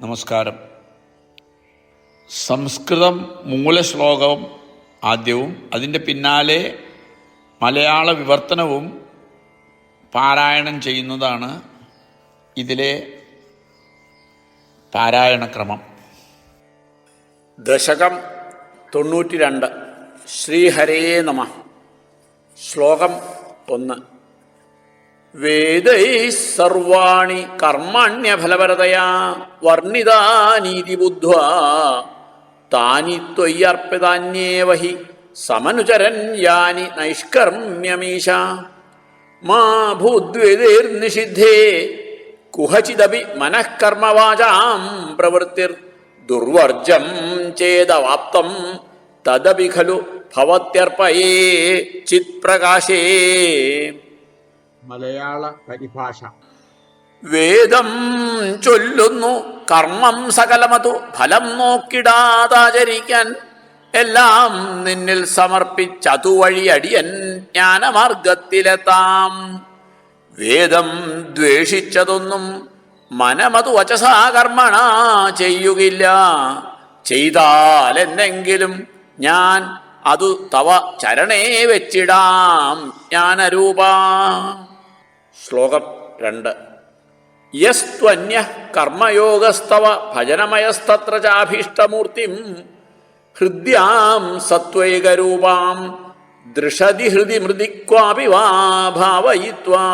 നമസ്കാരം. സംസ്കൃതം മൂലശ്ലോകം ആദ്യവും അതിന്റെ പിന്നാലെ മലയാള വിവർത്തനവും പാരായണം ചെയ്യുന്നതാണ് ഇതിലെ പാരായണക്രമം ദശകം തൊണ്ണൂറ്റി രണ്ട് ശ്രീഹരേ നമ. ശ്ലോകം ഒന്ന്. వేదై సర్వాణి కర్మాణ్యఫలవరదయా వర్ణిదానీతి బుద్ధ్వా. తాని త్వయ్యర్పితాన్యేవహి సమనుచరన్యాని నైష్కర్మ్యమీష. మా భూద్వేదేర్నిషిద్ధే కుహచిదపి మనఃకర్మవాచాం ప్రవృత్తిర్దుర్వర్జం చేదవాప్తం తదపి ఖలు భవత్యర్పయే చిత్ప్రకాశే. മലയാള പരിഭാഷ. വേദം ചൊല്ലുന്നു കർമ്മം സകലമതു ഫലം നോക്കിടാതാചരിക്കാൻ. എല്ലാം നിന്നിൽ സമർപ്പിച്ചതുവഴി അടിയൻ ജ്ഞാനമാർഗത്തിലെത്താം. വേദം ദ്വേഷിച്ചതൊന്നും മനമതു വചസാകർമ്മണ ചെയ്യുകയില്ല എന്നെങ്കിലും ഞാൻ അതു തവ ചരണേ വെച്ചിടാം ജ്ഞാനരൂപ. ശ്ലോകം രണ്ട്. യസ്ത്വന്യ കർമ്മയോഗസ്തവ ഭജനമയസ്തത്ര ചാഭീഷ്ടമൂർത്തിം ഹൃദ്യാം സത്വൈകരൂപാം ദൃഷതി ഹൃദി മൃദി ക്വാപി വാ ഭാവയിത്വാ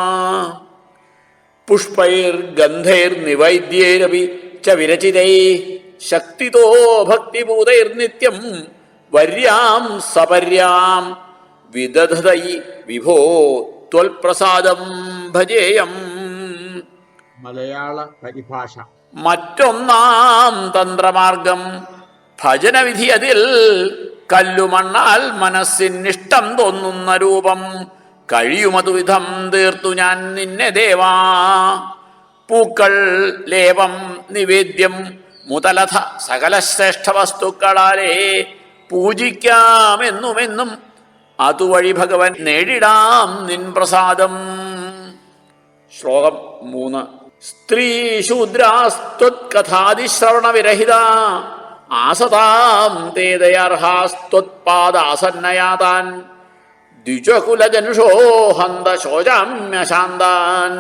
പുഷ്പൈർഗന്ധൈർനിവൈദ്യൈരപി ച വിരചിതൈ ശക്തിതോ ഭക്തിഭൂതൈർനിത്യം വര്യാം സപര്യാം വിദധതൈ വിഭോ ത്വൽപ്രസാദം ഭജേയം. മലയാള പരിഭാഷ മറ്റൊന്നാം തന്ത്രമാർഗം ഭജനവിധി അതിൽ കല്ലുമണ്ണാൽ മനസ്സിനിഷ്ടം തോന്നുന്ന രൂപം കഴിയുമതുവിധം തീർത്തു ഞാൻ നിന്നെ ദേവാ. പൂക്കൾ ലേപം നിവേദ്യം മുതലഥ സകലശ്രേഷ്ഠ വസ്തുക്കളാലേ പൂജിക്കാമെന്നുമെന്നും അതുവഴി ഭഗവൻ നേടിടാം നിൻ പ്രസാദം. ശ്ലോകം മൂന്ന്. സ്ത്രീ ശൂദ്രാസ്ത്വത്കഥാതിശ്രവണ വിരഹിത ആസതാം തേദയർഹാസ്ത്വത്പാദാസന്നയാതാൻ ദ്വിജകുലജനുഷോ ഹന്ത ശോചാമ്യശാന്താൻ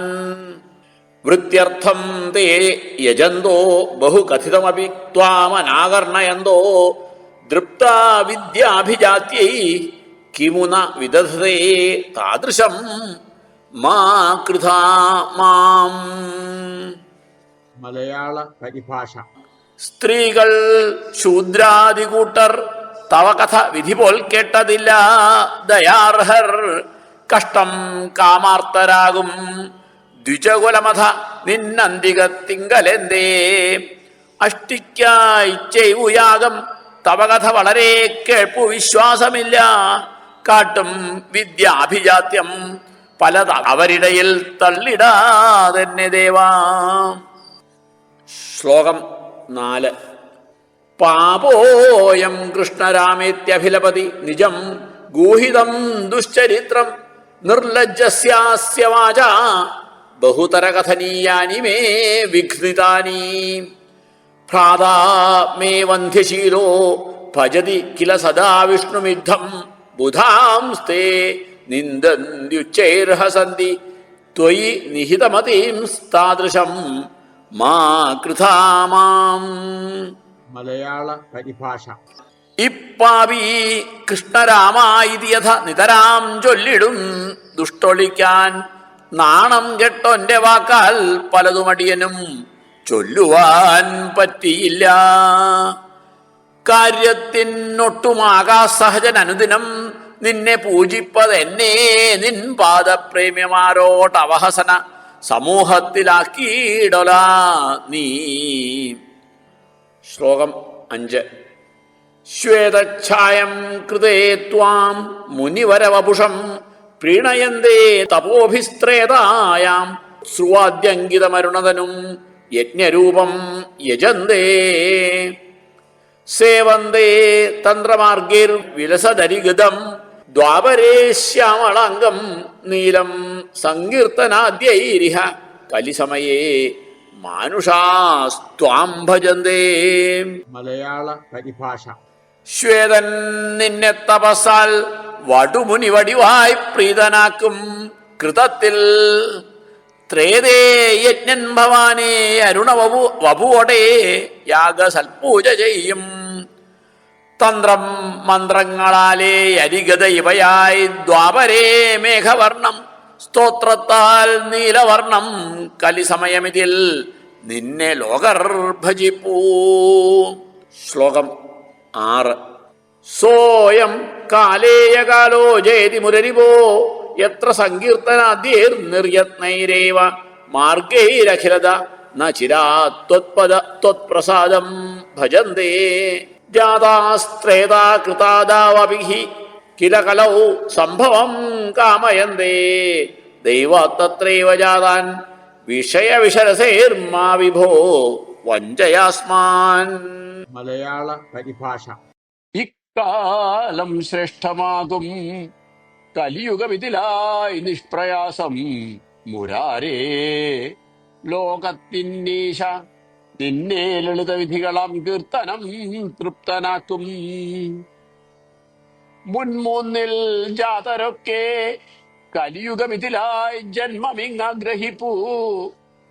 വൃത്യർത്ഥം തേ യജന്തോ ബഹുകഥിതമപി ത്വാമനാകർണയന്തോ. ദൃപ്താ കിമുന വിദധതേ താദൃശം മാ കൃത മാം. മലയാള പരിഭാഷ. സ്ത്രീകൾ ശൂദ്രാദികൂട്ടർ തവ കഥ വിധി പോൽ കേട്ടതില്ല. ദയാർഹർ കഷ്ടം കാമാർത്തരാകും ദ്വിജകുലമഥ നിന്നന്തികത്തിങ്കലെന്തേ അഷ്ടിക്കായി ചെയ്യുയാകം തവകഥ വളരെ കേൾപ്പു വിശ്വാസമില്ല. കാട്ടും വിദ്യാഭിജാത്യം പലത അവരിടയിൽ തള്ളിടാതെന്നെ ദേവാ. ശ്ലോകം നാല്. പാപോയം കൃഷ്ണരാമേത്യഭിലപതി നിജം ഗൂഹിതം ദുശ്ചരിത്രം നിർലജ്ജസ്യാസ്യ വാച ബഹുതര കഥനീയാനി മേ വിഘ്നിതാനി. ഭ്രാതാ മേ വന്ധ്യശീലോ ഭജതി കില സദാ വിഷ്ണുമിദ്ധം ബുധാംസ്തേ നിന്ദന്ത്യുച്ചൈർഹസന്തി ത്വയി നിഹിതമതീം താദൃശം മാ കൃതാമാം മലയാള പരിഭാഷ. ഇപ്പാവി കൃഷ്ണരാമായിയഥ നിതരാം ചൊല്ലിടും. ദുഷ്ടൊളിക്കാൻ നാണം കെട്ടൊന്റെ വാക്കാൽ പലതുമടിയനും ചൊല്ലുവാൻ പറ്റിയില്ല. കാര്യത്തിനൊട്ടുമാകാസഹജൻ അനുദിനം നിന്നെ പൂജിപ്പതെന്നെ നിൻ പാദപ്രേമ്യമാരോട്ടവഹസന സമൂഹത്തിലാക്കിയിടല നീ. ശ്ലോകം അഞ്ച്. ശ്വേതഛായം കൃതേ ത്വാം മുനിവരവപുഷം പ്രീണയന്തേ തപോഭിസ്ത്രേതായാം ശ്രുവാദ്യങ്കിതമരുണതനും യജ്ഞരൂപം യജന്തേ. സേവന്തേ തന്ത്രമാർഗേർ വിലസദരിഗതം ദ്വാപരേ ശ്യാമളാംഗം നീലം സങ്കീർത്തനാദ്യൈരിഹ. കലിസമയേ മാനുഷാസ്ത്വാം ഭജന്തേ. മലയാള പരിഭാഷ. ശ്വേതൻ നിന്നെ തപസാൽ വടുമുനി വടിവായി പ്രീതനാക്കും. കൃതത്തിൽ ത്രേതേ യജ്ഞൻ ഭവാനേ അരുണവപു വപുവോടെ യാഗസൽപൂജ ചെയ്യും. തന്ത്രം മന്ത്രങ്ങളാലേ അരിഗത ഇവയായി ദ്വാപരേ മേഘവർണം സ്തോത്രത്താൽ നീലവർണം കലിസമയമിതിൽ നിന്നെ ലോകർ ഭജിപ്പൂ ശ്ലോകം ആറ്. സോയം കാലേയകാലോ ജയതി മുരരിവോ എത്ര സങ്കീർത്തനാദ്യേർ നിർയത്നൈരേവ. മാർഗൈരഖിലത ന ചിരാ ത്വത്പദ ത്വത്പ്രസാദം ഭജന്തേ. ജാതാസ്ത്രേതാ കൃതാദാവപി കില കലൗ സംഭവം കാമയന്തേ. ദൈവത്തത്രൈവ ജാതാൻ. വിഷയവിശരസേർമാ വിഭോ. വഞ്ചയാസ്മാൻ. മലയാള പരിഭാഷ. ഇക്കാലം ശ്രേഷ്ഠമാകും. കലിയുഗമിതിലായി നിഷ്പ്രയാസം. മുരാരേ ലോകത്തിന്നീശ. നിന്നെ ലളിത വിധികളാം കീർത്തനം തൃപ്തനാക്കും. മുൻമൂന്നിൽ ജാതരൊക്കെ കലിയുഗമിതിലായി ജന്മമിങ്ങാഗ്രഹിപ്പൂ.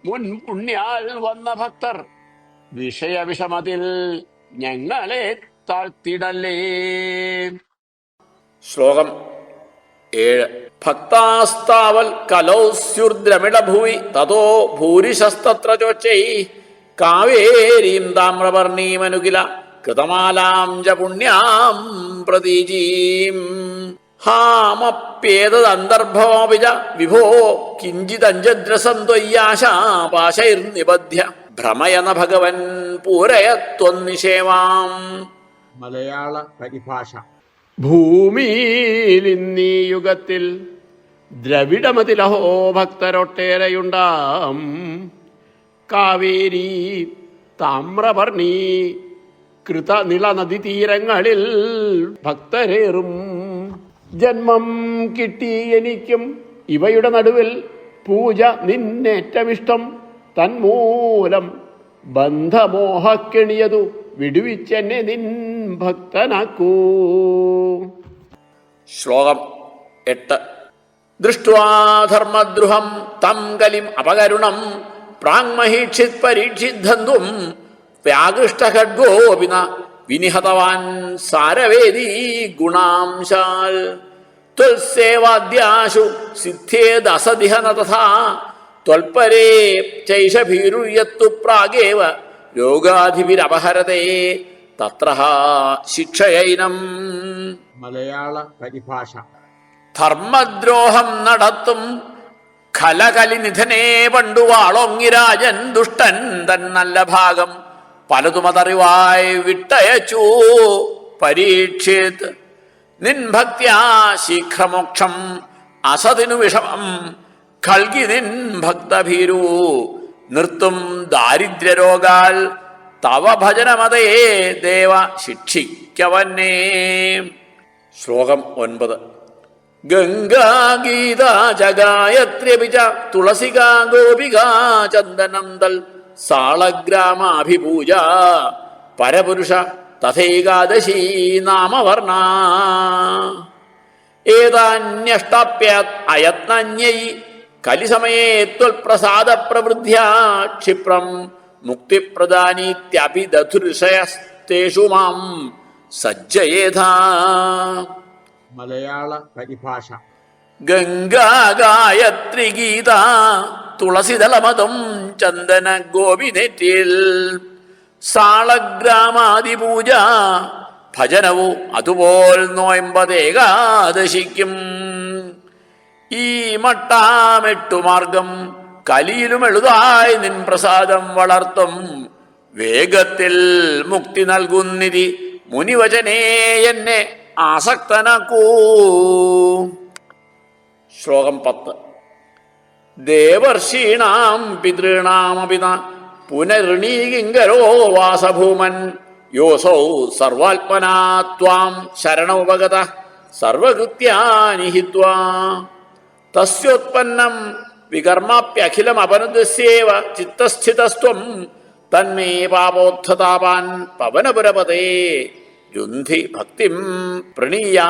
മുൻ പുണ്യാൽ വന്ന ഭക്തർ വിഷയവിഷമതിൽ ഞങ്ങളെ താഴ്ത്തിടല്ലേ. ശ്ലോകം ഏഴ്. ഭക്താസ്താവൽ കലൗസ്യുർദ്രമിളഭൂവി തതോ ഭൂരിശസ്തത്ര ചോച്ചൈ. കാവേരീം താമ്രവർണീമനുകില കൃതമാലാം ച പുണ്യാം പ്രതീജീം. ഹാമപ്യേതദന്തർഭവമപി ച വിഭോ പാശൈർ ത്വയ്യാശാപാശൈർനിബധ്യ ഭ്രമയന ഭഗവൻ പൂരയത്വന്നിഷേവാം മലയാള പരിഭാഷ. ഭൂമിയിലിന്നീ യുഗത്തിൽ ദ്രവിഡമതിലഹോ ഭക്തരൊട്ടേറെയുണ്ടാം. കാവേരി താമ്രവർണി കൃത നിളനദി തീരങ്ങളിൽ ഭക്തരേറും. ജന്മം കിട്ടി എനിക്കും ഇവയുടെ നടുവിൽ പൂജ നിന്നേറ്റമിഷ്ടം. തന്മൂലം ബന്ധമോഹക്കെണിയതു വിടുവിച്ചെന്നെ നിൻ ഭക്തനാക്കൂ. ശ്ലോകം എട്ട്. ദൃഷ്ട്വാധർമ്മദ്രുഹം തം കലിം അപകരുണം. പ്രാങ്മഹീക്ഷിത് പരീക്ഷിദ്ധന്തും വ്യാകൃഷ്ടഖഡ്ഗോപിന വിനിഹതവാൻ സാരവേദി ഗുണാംശാൽ. ത്വൽസേവാദ്യാശു സിദ്ധേദസതിഹന ന തഥാ ത്വൽപരേ ചൈഷ ഭീരുയത്തു പ്രാഗേവ രോഗാധിപിരപഹരതേ. തത്ര ശിക്ഷയൈനം. മലയാള പരിഭാഷ. ധർമ്മദ്രോഹം നടത്തും ഖലകലിനിധനെ പണ്ടു വാളൊങ്ങിരാജൻ ദുഷ്ടൻ തൻ നല്ല ഭാഗം. പലതുമതറിവായി വിട്ടയച്ചു. പരീക്ഷിത് നിൻ ഭക്ത്യാ ശീഘ്രമോക്ഷം. അസതിനു വിഷമം ഖൽകി നിൻ ഭക്തഭീരു. നിർത്തും ദാരിദ്ര്യരോഗാൽ തവ ഭജനമതയേ ദേവ ശിക്ഷിക്കവന്നേ. ശ്ലോകം ഒൻപത്. ഗംഗാഗീത ജഗായത്ര്യപി ച തുളസികാ ഗോപികാ ചന്ദനം തൽ സാളഗ്രാമാഭിപൂജ പരപുരുഷ തഥൈകാദശീ നാമവർണ. ഏതാന്യഷ്ടാപ്യാത് അയത്നന്യൈ കലിസമയേ ത്വൽപ്രസാദ പ്രവൃദ്ധ്യാ ക്ഷിപ്രം മുക്തിപ്രദാനീത്യപി ദധുർഷയ തേഷു മാം സജ്ജയേഥാ മലയാള പരിഭാഷ. ഗംഗാ ഗായത്രി ഗീത തുളസിതലമതം ചന്ദന ഗോപിനെറ്റിൽ സാളഗ്രാമാദി പൂജ ഭജനവും അതുപോൽ നോയമ്പതേകാദശിക്കും. ഈ മട്ടാമെട്ടുമാർഗം കലിയിലും എഴുതായി നിൻ പ്രസാദം വളർത്തും. വേഗത്തിൽ മുക്തി നൽകുന്നിതി മുനിവചനേ എന്നെ ആസക്തനാക്കൂ. ശ്ലോകം പത്ത്. ദേവർഷീണാം പിതൃണാമപിത പുനർണീകിങ്കരോ വാസഭൂമൻ. യോസൗ സർവാത്മനാ ത്വാം ശരണമുപഗത സർവകൃത്യാനി ഹിത്വാ തസ്യോത്പന്നം വികർമാപ്യഖിലമപനുദസ്യേവ ചിത്തസ്ഥിതസ്ത്വം തന്മേ പാപോത്ഥതാപാൻ പവനപുരപതേ. രുന്ധി ഭക്തിം പ്രണീയാ.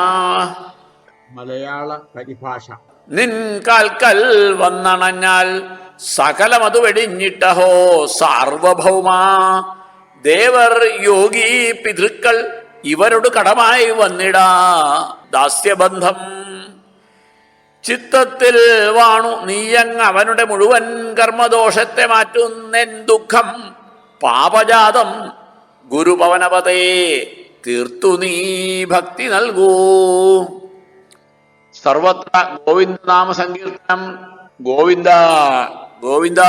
മലയാള പരിഭാഷ. നിൻ കാൽക്കൽ വന്നണഞ്ഞാൽ സകലമതു വെടിഞ്ഞിട്ടഹോ സാർവഭൗമാ. ദേവർ യോഗി പിതൃക്കൾ ഇവരോട് കടമായി വന്നിടാ. ദാസ്യബന്ധം. ചിത്തത്തിൽ വാണു നീയങ് അവനുടെ മുഴുവൻ കർമ്മദോഷത്തെ മാറ്റുന്നെൻ ദുഃഖം. പാപജാതം ഗുരുപവനപതേ തീർത്തു നീ ഭക്തി നൽകൂ. സർവത്ര ഗോവിന്ദനാമ സങ്കീർത്തനം ഗോവിന്ദ. ഗോവിന്ദ.